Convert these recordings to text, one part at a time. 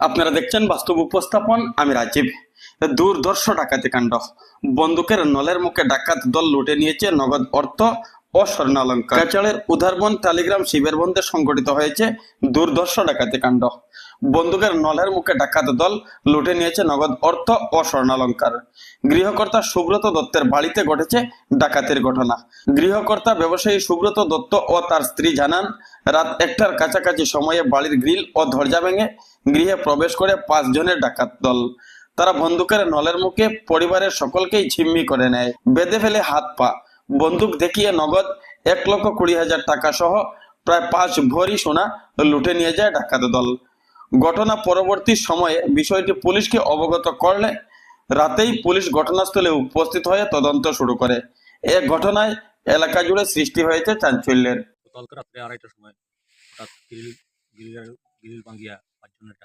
আপনারা দেখছেন বাস্তব উপস্থাপন, আমি রাজীব। দূরদর্শ ডাকাতি কাণ্ড। বন্দুকের নলের মুখে ডাকাত দল লুটে নিয়েছে নগদ অর্থ ও স্বর্ণালঙ্কার। কাচালের উদারবন, টালিগ্রাম শিবের বন্ধে সংগঠিত হয়েছে দূরদর্শ ডাকাতি কাণ্ড। বন্দুকের নলের মুখে ডাকাত দল লুটে নিয়েছে নগদ অর্থ ও স্বর্ণালঙ্কার। গৃহকর্তা সুব্রত দত্তের বাড়িতে ঘটেছে ডাকাতির ঘটনা। গৃহকর্তা ব্যবসায়ী সুব্রত দত্ত ও তার স্ত্রী জানান, রাত একটার কাছাকাছি সময়ে বাড়ির গ্রিল ও দরজা ভেঙে গৃহে প্রবেশ করে পাঁচ জনের ডাকাত দল। তারা বন্দুকের নলের মুখে পরিবারের সকলকেই ঝিম্মি করে নেয়। বেঁধে ফেলে হাত পা। বন্দুক দেখিয়ে নগদ এক লক্ষ কুড়ি হাজার টাকা সহ প্রায় পাঁচ ভরি সোনা লুটে নিয়ে যায় ডাকাত দল। ঘটনা পরবর্তী সময়ে বিষয়টি পুলিশকে অবগত করলে রাতেই পুলিশ ঘটনাস্থলে উপস্থিত হয়ে তদন্ত শুরু করে। এ ঘটনায় এলাকা জুড়ে সৃষ্টি হয়েছে চাঞ্চল্যের। কালকে রাত্রে আড়াইটার সময় হঠাৎ গ্রিল গ্রিল গ্রিল ভাঙ্গিয়া পাঁচজনের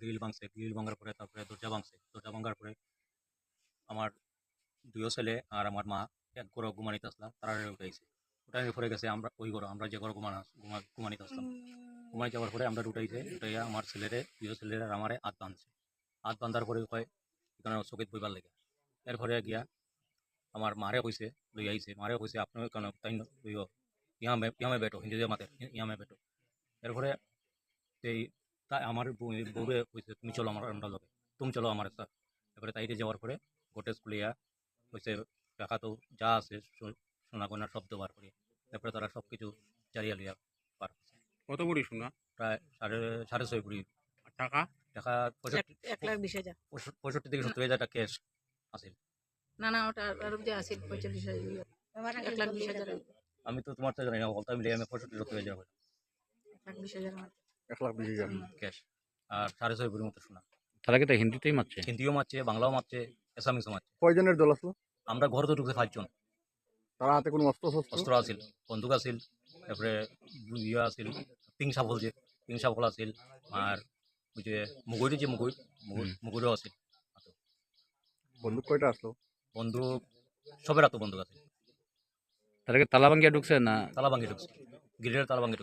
গ্রিল ভাঙছে। গ্রিল ভাঙার পরে তারপরে দরজা ভাঙছে। দরজা ভাঙার পরে আমার দুইও ছেলে আর আমার মা এক ঘর ঘুমানিতে আসলাম। তারা উঠাইছে উঠানোর পরে গেছে, আমরা ওই ঘর আমরা যে ঘর ঘুমানো, ঘুমা, ঘুমানিতে আসলাম। ঘুমাই যাওয়ার পরে আমরা উঠাইছে উঠাইয়া আমার ছেলেরে দুইও ছেলের আমারে হাত বাঁধছে। হাত বাঁধার পরে কয়, এখানে চকিত বইবার লাগে। এর এরপরে গিয়া আমার মারে কইছে লই আইছে। মারে কইছে, আপনি কেন তাই লইও ইয়া মে ইয়া মে বেটো হিন্দিতে মাতে ইয়া মে বেটো। এরপরে সেই তাই আমার বউ- বউরে কইছে, তুমি চলো আমার আমরা লগে, তুমি চলো আমার সাথে এরপরে তাইতে যাওয়ার পরে গোটেজ খুলিয়া কইছে টাকা তো যা আছে সোনা গয়নার শব্দ বার করি তারপরে তারা সব কিছু চারিয়া লিয়া। কত বড়ি শোনা প্রায় সাড়ে সাড়ে ছয় কুড়ি। টাকা? টাকা পঁয়ষট্টি এক- এক লাখ বিশ হাজার। পঁয়ষট্টি থেকে সত্তর হাজার টাকা ক্যাশ আছে। না না ওটা আরও যে আছে ইয়ে। এক লাখ বিশ হাজার। আমি তো তোমার তো জানি না বলতে মিলিয়ে আমি পঁয়ষট্টি সত্তর হাজার এক লাখ বিশ হাজার এক লাখ বিশ হাজার। ক্যাশ আর সাড়ে ছয় কুড়ির মতো শোনা তারা কি তা হিন্দিতেই মারছে? হিন্দিও মারছে বাংলাও মারছে এসামিসও মারছে। কয়জনের দল আসলো? আমরা ঘরে তো ঢুকছে পাঁচজন। তারা হাতে কোনো অস্ত্র অস্ত্র আছিল বন্দুক আছিল। তারপরে ইয়ে আছিল টিং সাফল যে টিং সাফল আছিল আর ওই যে মুগুরি যে মুগুর মুগুরও আছিল। বন্দুক কয়টা আসলো? বন্দুক সবের হাতে বন্দুক আছে তাহলে তালা ভাঙ্গিয়া ঢুকছে না? তালা ভাঙি ঢুকছে। গিলের তালা ভাঙি ঢুকছে।